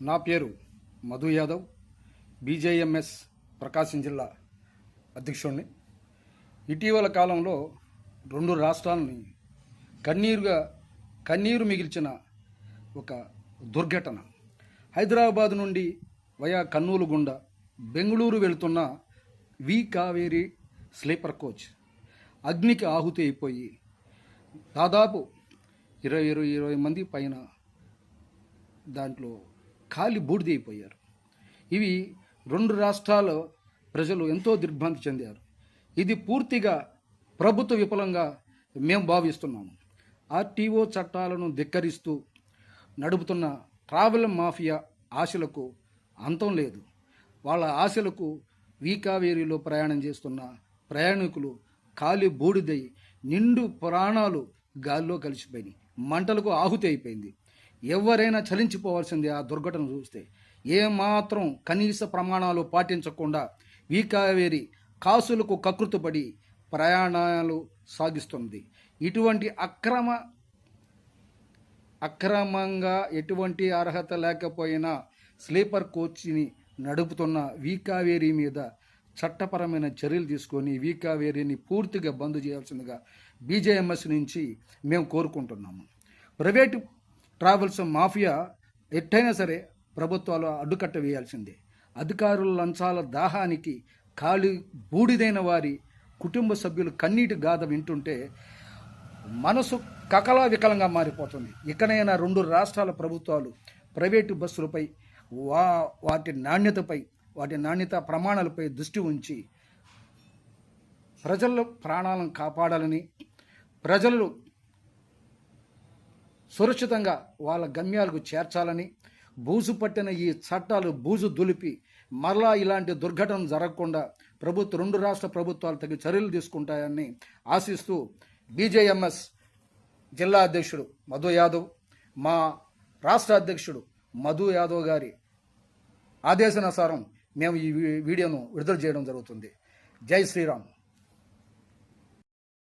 నా పేరు మధు యాదవ్. బీజేఎంఎస్ ప్రకాశం జిల్లా అధ్యక్షుడిని ఇటీవల కాలంలో రెండు రాష్ట్రాలని కన్నీరుగా కన్నీరు మిగిల్చిన ఒక దుర్ఘటన. హైదరాబాద్ నుండి వయా కన్నూలు గుండా బెంగళూరు వెళుతున్న వి కావేరి స్లీపర్ కోచ్ అగ్నికి ఆహుతి అయిపోయి దాదాపు ఇరవై ఇరవై ఇరవై మంది పైన దాంట్లో ఖాళీ బూడిదైపోయారు. ఇవి రెండు రాష్ట్రాల ప్రజలు ఎంతో దిగ్భ్రాంతి చెందారు. ఇది పూర్తిగా ప్రభుత్వ విఫలంగా మేము భావిస్తున్నాము. ఆర్టీఓ చట్టాలను ధిక్కరిస్తూ నడుపుతున్న ట్రావెల్ మాఫియా ఆశలకు అంతం లేదు. వాళ్ళ ఆశలకు వీకావేరిలో ప్రయాణం చేస్తున్న ప్రయాణికులు ఖాళీ బూడిదై నిండు ప్రాణాలు గాల్లో కలిసిపోయినాయి. మంటలకు ఆహుతి అయిపోయింది. ఎవరైనా చలించిపోవాల్సిందే ఆ దుర్ఘటన చూస్తే. ఏమాత్రం కనీస ప్రమాణాలు పాటించకుండా వీకావేరి కాసులకు కకృతుపడి ప్రయాణాలు సాగిస్తుంది. ఇటువంటి అక్రమ అక్రమంగా ఎటువంటి అర్హత లేకపోయినా స్లీపర్ కోచ్ని నడుపుతున్న వీకావేరి మీద చట్టపరమైన చర్యలు తీసుకొని వీకావేరిని పూర్తిగా బంద్ చేయాల్సిందిగా బీజేఎంఎస్ నుంచి మేము కోరుకుంటున్నాము. ప్రైవేటు ట్రావెల్స్ మాఫియా ఎట్టయినా సరే ప్రభుత్వాలు అడ్డుకట్ట వేయాల్సిందే. అధికారుల లంచాల దాహానికి ఖాళీ బూడిదైన వారి కుటుంబ సభ్యులు కన్నీటి గాథ వింటుంటే మనసు కకలా వికలంగా మారిపోతుంది. ఇకనైనా రెండు రాష్ట్రాల ప్రభుత్వాలు ప్రైవేటు బస్సులపై వా వాటి నాణ్యతపై వాటి నాణ్యత ప్రమాణాలపై దృష్టి ఉంచి ప్రజల ప్రాణాలను కాపాడాలని ప్రజలు సురక్షితంగా వాళ్ళ గమ్యాలకు చేర్చాలని బూజు పట్టిన ఈ చట్టాలు బూజు దులిపి మరలా ఇలాంటి దుర్ఘటన జరగకుండా ప్రభుత్వ రెండు రాష్ట్ర ప్రభుత్వాలు తగిన చర్యలు తీసుకుంటాయని ఆశిస్తూ బీజేఎంఎస్ జిల్లా అధ్యక్షుడు మధు యాదవ్ మా రాష్ట్ర అధ్యక్షుడు మధు యాదవ్ గారి ఆదేశానుసారం మేము ఈ వీ- వీడియోను విడుదల చేయడం జరుగుతుంది. జై శ్రీరామ్.